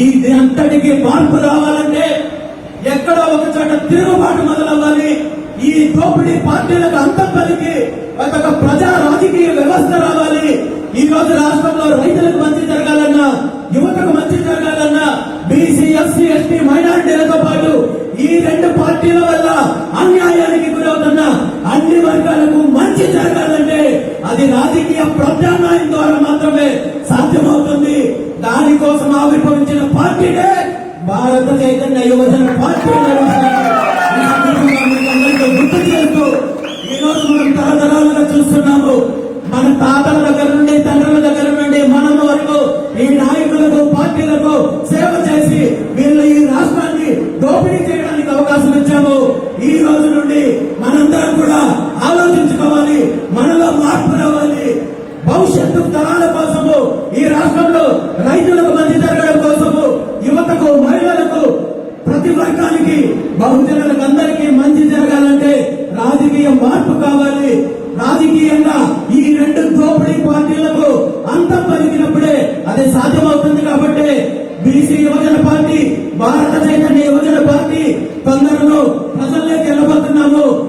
ఈ అంతటికి మార్పు రావాలంటే ఎక్కడో ఒక చోట తిరుగుబాటు మొదలవ్వాలి. ఈ దోపిడీ పార్టీలకు అంతం పలికి ఒక ప్రజా రాజకీయ వ్యవస్థ రావాలి. ఈ రోజు రాష్ట్రంలో రైతులకు మంచి జరగాలన్నా యువతకు మంచి జరగాలన్నా బీసీ ఎస్సీ ఎస్టీ మైనారిటీలతో పాటు ఈ రెండు పార్టీల వల్ల అన్యాయానికి గురవుతున్న అన్ని వర్గాలకు మంచి జరగాలంటే అది రాజకీయ ప్రత్యామ్నాయం ద్వారా మాత్రమే దానికోసం ఆవిర్భవించిన పార్టీనే భారత చైతన్య యువజన పార్టీ గుర్తు చేస్తూ ఈ రోజు మనం తరతరాలుగా చూస్తున్నాము. మన తాతల దగ్గర నుండి తండ్రుల దగ్గర నుండి మనం వరకు ఈ నాయకులకు పార్టీలకు సేవ చేసి వీళ్ళు ఈ రాష్ట్రాన్ని దోపిడీ చేయడానికి అవకాశం ఇచ్చాము. ఈ రోజు నుండి మనందరం కూడా ఆలోచించుకోవాలి మనలో మార్పు రావాలి. భవిష్యత్తు తరాల కోసము ఈ రాష్ట్రంలో రైతులకు మంచి జరగడం కోసము యువతకు మహిళలకు ప్రతి వర్గానికి బహుజనులకు అందరికీ మంచి జరగాలంటే రాజకీయ మార్పు కావాలి. రాజకీయంగా ఈ రెండు దోపిడీ పార్టీలకు అంతం పలికినప్పుడే అది సాధ్యమవుతుంది కాబట్టి బీసీ యువజన పార్టీ భారత చైతన్య యువజన పార్టీ తొందరలో ప్రజల్లోకి వెళ్ళబోతున్నాము.